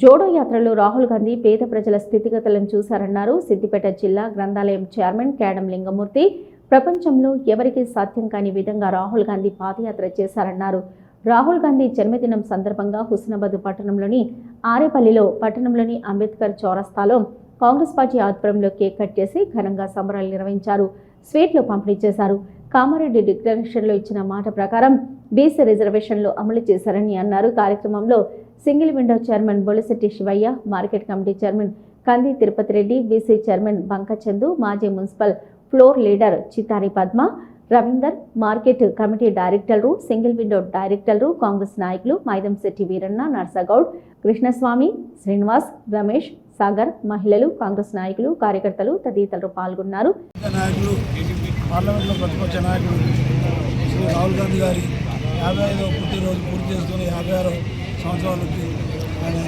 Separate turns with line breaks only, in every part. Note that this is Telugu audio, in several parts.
జోడో యాత్రలో రాహుల్ గాంధీ పేద ప్రజల స్థితిగతులను చూశారన్నారు. సిద్దిపేట జిల్లా గ్రంథాలయం చైర్మన్ కేడం లింగమూర్తి. ప్రపంచంలో ఎవరికీ సాధ్యం కాని విధంగా రాహుల్ గాంధీ పాదయాత్ర చేశారన్నారు. రాహుల్ గాంధీ జన్మదినం సందర్భంగా హుస్నాబాద్ పట్టణంలోని ఆరేపల్లిలో పట్టణంలోని అంబేద్కర్ చౌరస్తాలో కాంగ్రెస్ పార్టీ ఆధ్వర్యంలో కేక్ కట్ చేసి ఘనంగా సంబరాలు నిర్వహించారు. స్వీట్లు పంపిణీ చేశారు. కామారెడ్డి డిక్లరేషన్లో ఇచ్చిన మాట ప్రకారం బీసీ రిజర్వేషన్లు అమలు చేశారని అన్నారు. కార్యక్రమంలో single window chairman Bolisetti Shivaiah market committee chairman Kandi Tirupati Reddy BC chairman Bankachandu మాజీ municipal floor leader Chitani Padma Ravinder market committee డైరెక్టర్లు సింగిల్ విండో డైరెక్టర్లు కాంగ్రెస్ నాయకులు మైదంశెట్టి వీరన్న నర్సగౌడ్ కృష్ణస్వామి శ్రీనివాస్ రమేష్ సాగర్ మహిళలు కాంగ్రెస్ నాయకులు కార్యకర్తలు తదితరులు పాల్గొన్నారు.
నాయకులు పార్లమెంట్లో ప్రతిపక్ష నాయకుడు శ్రీ రాహుల్ గాంధీ గారి యాభై ఐదవ పుట్టినరోజు పూర్తి చేసుకుని యాభై ఆరో సంవత్సరాలకి ఆయన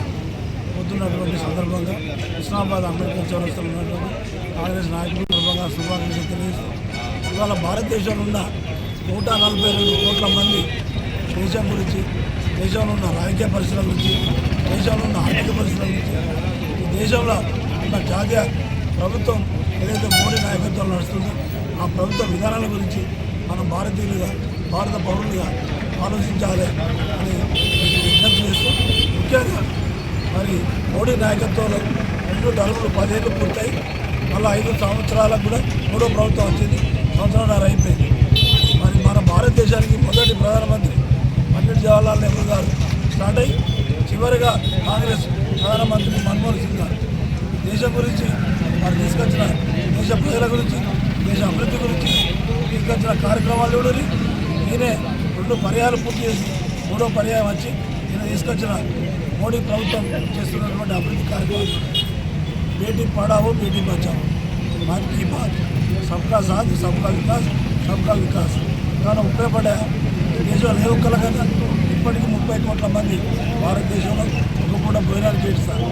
పొద్దున్నటువంటి సందర్భంగా ఇస్లామాబాద్ అంబేద్కర్ చౌరస్తాలో ఉన్నటువంటి కాంగ్రెస్ నాయకులు సందర్భంగా శుభాకాంక్షలు తెలియజేస్తూ ఇవాళ భారతదేశంలో ఉన్న నూట నలభై రెండు కోట్ల మంది దేశం గురించి దేశంలో ఉన్న రాజకీయ పరిస్థితుల గురించి దేశంలో ఉన్న ఆర్థిక పరిస్థితుల గురించి ఈ దేశంలో ఉన్న జాతీయ ప్రభుత్వం ఏదైతే మోడీ నాయకత్వం నడుస్తుందో ఆ ప్రభుత్వ విధానాల గురించి మనం భారతీయులుగా భారత పౌరులుగా ఆలోచించాలి అని విజ్ఞప్తి చేస్తూ ముఖ్యంగా మరి మోడీ నాయకత్వంలో రెండు ధరలు పదేళ్ళు పూర్తయి మళ్ళీ ఐదు సంవత్సరాలకు కూడా మూడో ప్రభుత్వం వచ్చింది సంవత్సరంన్నర అయిపోయింది. మరి మన భారతదేశానికి మొదటి ప్రధానమంత్రి పండిట్ జవహర్లాల్ నెహ్రూ గారు స్టార్ట్ అయ్యి చివరిగా కాంగ్రెస్ ప్రధానమంత్రి మన్మోహన్ సింగ్ గారు. దేశం గురించి వారు తీసుకొచ్చిన దేశ ప్రజల గురించి దేశ అభివృద్ధి గురించి తీసుకొచ్చిన కార్యక్రమాలు కూడా ఈయనే రెండు పర్యాలు పూర్తి చేసి మూడో పర్యాయం వచ్చి ఈయన తీసుకొచ్చిన మోడీ ప్రభుత్వం చేస్తున్నటువంటి అభివృద్ధి కార్యక్రమాలు బేటీ పడావో బేటీ బచావో. బాత్ కీ బాత్. సబ్కా సాధ్ సబ్కా వికాస్ సబ్కా వికాస్. కానీ ఉపయోగపడే దేశంలో ఏ ఒక్కల కదా ఇప్పటికీ ముప్పై కోట్ల మంది భారతదేశంలో ఒక పూట భోజనాలు చేస్తారు.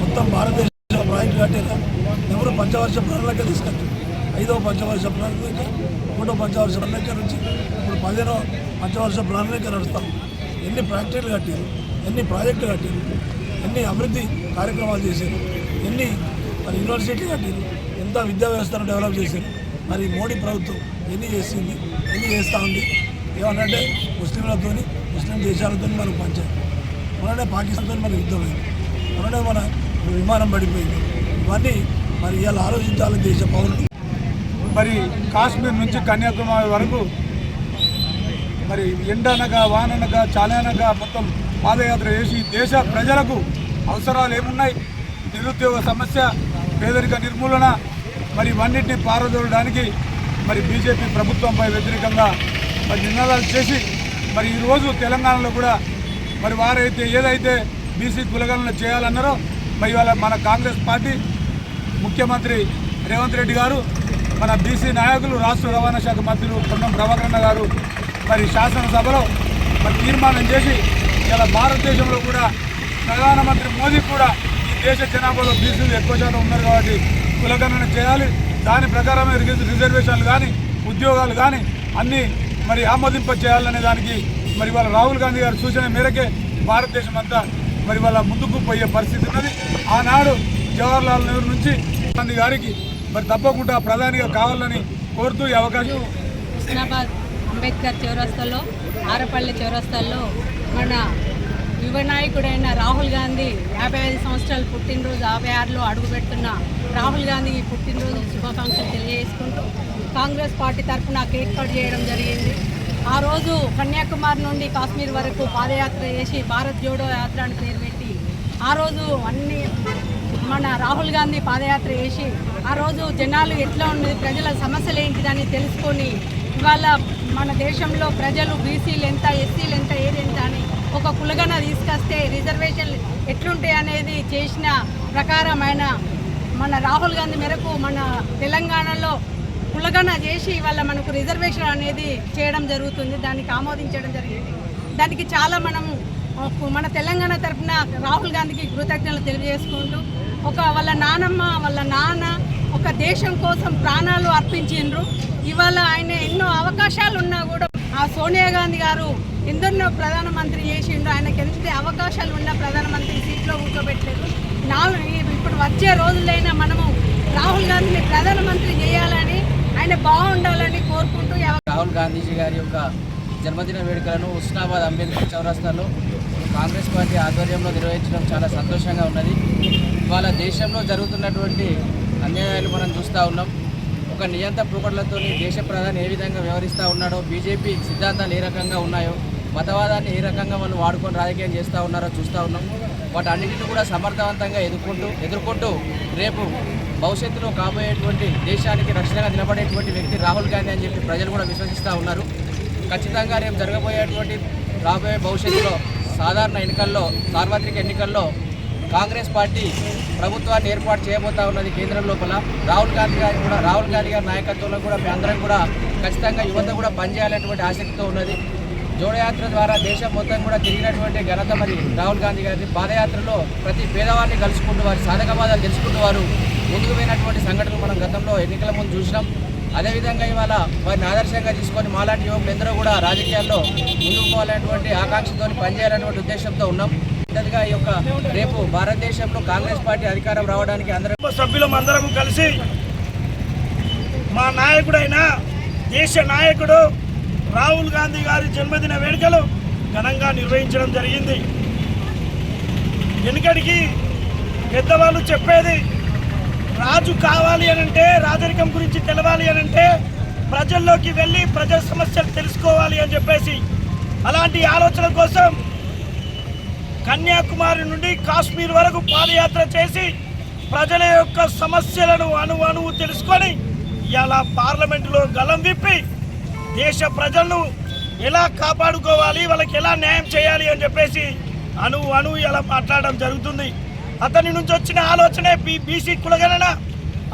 మొత్తం భారతదేశంలో ప్రాజెక్టు కట్టారు ఎవరు పంచవర్ష ప్రణాళిక తీసుకొచ్చారు. ఐదవ పంచవర్ష ప్రణాళిక మూడో పంచవర్ష ప్రణాళిక నుంచి ఇప్పుడు పదిహేనో పంచవర్ష ప్రణాళిక నడుస్తాం. ఎన్ని ఫ్యాక్టరీలు కట్టారు ఎన్ని ప్రాజెక్టులు కట్టారు ఎన్ని అభివృద్ధి కార్యక్రమాలు చేశారు? ఎన్ని మరి యూనివర్సిటీ కట్టారు ఎంత విద్యా వ్యవస్థను డెవలప్ చేశారు? మరి మోడీ ప్రభుత్వం ఎన్ని చేసింది? ఎన్ని చేస్తూ ఉంది? ఏమనంటే ముస్లింలతోని ముస్లిం దేశాలతో మనకు పంచాం. మొన్ననే పాకిస్తాన్తో మన యుద్ధం అయింది. మన విమానం పడిపోయింది. ఇవన్నీ మరి ఇవాళ ఆలోచించాలి దేశ పౌరులు.
మరి కాశ్మీర్ నుంచి కన్యాకుమారి వరకు మరి ఎండనగా వాననగా చాలనగా మొత్తం పాదయాత్ర చేసి దేశ ప్రజలకు అవసరాలు ఏమున్నాయి? నిరుద్యోగ సమస్య పేదరిక నిర్మూలన మరి ఇవన్నింటినీ పారదోలడానికి మరి బీజేపీ ప్రభుత్వంపై వ్యతిరేకంగా మరి నినాదాలు చేసి మరి ఈరోజు తెలంగాణలో కూడా మరి వారైతే ఏదైతే బీసీ కులగణన చేయాలన్నారో మరి ఇవాళ మన కాంగ్రెస్ పార్టీ ముఖ్యమంత్రి రేవంత్ రెడ్డి గారు మన బీసీ నాయకులు రాష్ట్ర రవాణా శాఖ మంత్రులు పొన్నం ప్రభాకరణ గారు మరి శాసనసభలో మరి తీర్మానం చేసి ఇలా భారతదేశంలో కూడా ప్రధానమంత్రి మోదీ కూడా ఈ దేశ జనాభాలో బీసీలు ఎక్కువ శాతం ఉన్నారు కాబట్టి కులగణన చేయాలి. దాని ప్రకారమే రిజర్వేషన్లు కానీ ఉద్యోగాలు కానీ అన్నీ మరి ఆమోదింప చేయాలనే దానికి మరి వాళ్ళ రాహుల్ గాంధీ గారి సూచన మేరకే భారతదేశం అంతా మరి వాళ్ళ ముందుకు పోయే పరిస్థితి ఉన్నది. ఆనాడు జవహర్లాల్ నెహ్రూ నుంచి గాంధీ గారికి మరి తప్పకుండా ప్రధానిగా కావాలని కోరుతూ ఈ అవకాశం
హుస్నాబాద్ అంబేద్కర్ చౌరస్తాలో ఆరపల్లి చౌరస్తాల్లో మన యువ నాయకుడైన రాహుల్ గాంధీ యాభై ఐదు సంవత్సరాలు పుట్టినరోజు యాభై ఆరులో అడుగుపెడుతున్న రాహుల్ గాంధీ పుట్టినరోజు శుభాకాంక్షలు తెలియజేసుకుంటూ కాంగ్రెస్ పార్టీ తరఫున కేక్ కట్ చేయడం జరిగింది. ఆ రోజు కన్యాకుమారి నుండి కాశ్మీర్ వరకు పాదయాత్ర చేసి భారత్ జోడో యాత్ర అని పేరు పెట్టి ఆ రోజు అన్ని మన రాహుల్ గాంధీ పాదయాత్ర చేసి ఆ రోజు జనాలు ఎట్లా ఉన్నది ప్రజల సమస్యలు ఏంటిదని తెలుసుకొని ఇవాళ మన దేశంలో ప్రజలు బీసీలు ఎంత ఎస్సీలు ఎంత ఏది ఎంత అని ఒక కులగన తీసుకొస్తే రిజర్వేషన్లు ఎట్లుంటాయి అనేది చేసిన ప్రకారం ఆయన మన రాహుల్ గాంధీ మేరకు మన తెలంగాణలో కులగన చేసి ఇవాళ మనకు రిజర్వేషన్ అనేది చేయడం జరుగుతుంది దానికి ఆమోదించడం జరిగింది. దానికి చాలా మనం మన తెలంగాణ తరఫున రాహుల్ గాంధీకి కృతజ్ఞతలు తెలియజేసుకుంటూ ఒక వాళ్ళ నానమ్మ వాళ్ళ నాన్న ఒక దేశం కోసం ప్రాణాలు అర్పించిండ్రు. ఇవాళ ఆయన ఎన్నో అవకాశాలు ఉన్నా కూడా ఆ సోనియా గాంధీ గారు ఎందరినో ప్రధానమంత్రి చేసిండు ఆయనకి ఎంత అవకాశాలు ఉన్న ప్రధానమంత్రి సీట్లో కూర్చోబెట్టలేదు నాలుగు ఇప్పుడు వచ్చే రోజులైనా మనము రాహుల్ గాంధీని ప్రధానమంత్రి చేయాలని ఆయన బాగుండాలని కోరుకుంటూ
రాహుల్ గాంధీజీ గారి యొక్క జన్మదిన వేడుకలను ఉస్నాబాద్ అంబేద్కర్ చౌరస్తాలో కాంగ్రెస్ పార్టీ ఆధ్వర్యంలో నిర్వహించడం చాలా సంతోషంగా ఉన్నది. ఇవాళ దేశంలో జరుగుతున్నటువంటి అన్యాయాలు మనం చూస్తూ ఉన్నాం. ఒక నియంత పోకడలతో దేశ ప్రధాని ఏ విధంగా వ్యవహరిస్తూ ఉన్నాడో బీజేపీ సిద్ధాంతాలు ఏ రకంగా ఉన్నాయో మతవాదాన్ని ఏ రకంగా వాళ్ళు వాడుకొని రాజకీయం చేస్తూ ఉన్నారో చూస్తూ ఉన్నాం. వాటన్నిటిని కూడా సమర్థవంతంగా ఎదుర్కొంటూ ఎదుర్కొంటూ రేపు భవిష్యత్తులో కాబోయేటువంటి దేశానికి రక్షణగా నిలబడేటువంటి వ్యక్తి రాహుల్ గాంధీ అని చెప్పి ప్రజలు కూడా విశ్వసిస్తూ ఉన్నారు. ఖచ్చితంగా రేపు జరగబోయేటువంటి రాబోయే భవిష్యత్తులో సాధారణ ఎన్నికల్లో సార్వత్రిక ఎన్నికల్లో కాంగ్రెస్ పార్టీ ప్రభుత్వాన్ని ఏర్పాటు చేయబోతా ఉన్నది కేంద్రం లోపల. రాహుల్ గాంధీ గారి కూడా రాహుల్ గాంధీ గారి నాయకత్వంలో కూడా అందరం కూడా ఖచ్చితంగా యువత కూడా పనిచేయాలనేటువంటి ఆసక్తితో ఉన్నది. జోడయాత్ర ద్వారా దేశం మొత్తం కూడా తిరిగినటువంటి ఘనత మరి రాహుల్ గాంధీ గారి పాదయాత్రలో ప్రతి పేదవారిని కలుసుకుంటూ వారి సాధక బాధలు తెలుసుకుంటూ వారు ముందుకు పోయినటువంటి సంఘటనలు మనం గతంలో ఎన్నికల ముందు చూసినాం. అదేవిధంగా ఇవాళ వారిని ఆదర్శంగా తీసుకొని మాలాంటి యువకులు ఎందరో కూడా రాజకీయాల్లో ముందుకు పోవాలనేటువంటి ఆకాంక్షతో పనిచేయాలనేటువంటి ఉద్దేశంతో ఉన్నాం. ఇంతగా ఈ యొక్క రేపు భారతదేశంలో కాంగ్రెస్ పార్టీ అధికారం రావడానికి అందరూ
సభ్యులం అందరం కలిసి మా నాయకుడైన దేశ నాయకుడు రాహుల్ గాంధీ గారి జన్మదిన వేడుకలు ఘనంగా నిర్వహించడం జరిగింది. వెనుకడికి పెద్దవాళ్ళు చెప్పేది రాజు కావాలి అనంటే రాజరికం గురించి తెలవాలి అనంటే ప్రజల్లోకి వెళ్ళి ప్రజల సమస్యలు తెలుసుకోవాలి అని చెప్పేసి. అలాంటి ఆలోచన కోసం కన్యాకుమారి నుండి కాశ్మీర్ వరకు పాదయాత్ర చేసి ప్రజల యొక్క సమస్యలను అణు అణువు తెలుసుకొని ఇలా పార్లమెంటులో గలం విప్పి దేశ ప్రజలను ఎలా కాపాడుకోవాలి వాళ్ళకి ఎలా న్యాయం చేయాలి అని చెప్పేసి అనువు అణువు ఇలా మాట్లాడడం జరుగుతుంది. అతని నుంచి వచ్చిన ఆలోచనే బీ బీసీ కులగణన.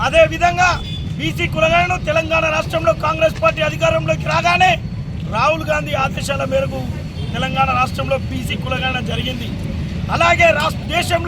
అదేవిధంగా బీసీ కులగణను తెలంగాణ రాష్ట్రంలో కాంగ్రెస్ పార్టీ అధికారంలోకి రాగానే రాహుల్ గాంధీ ఆదేశాల మేరకు తెలంగాణ రాష్ట్రంలో బీసీ కులగణన జరిగింది. అలాగే రాష్ట్ర దేశంలో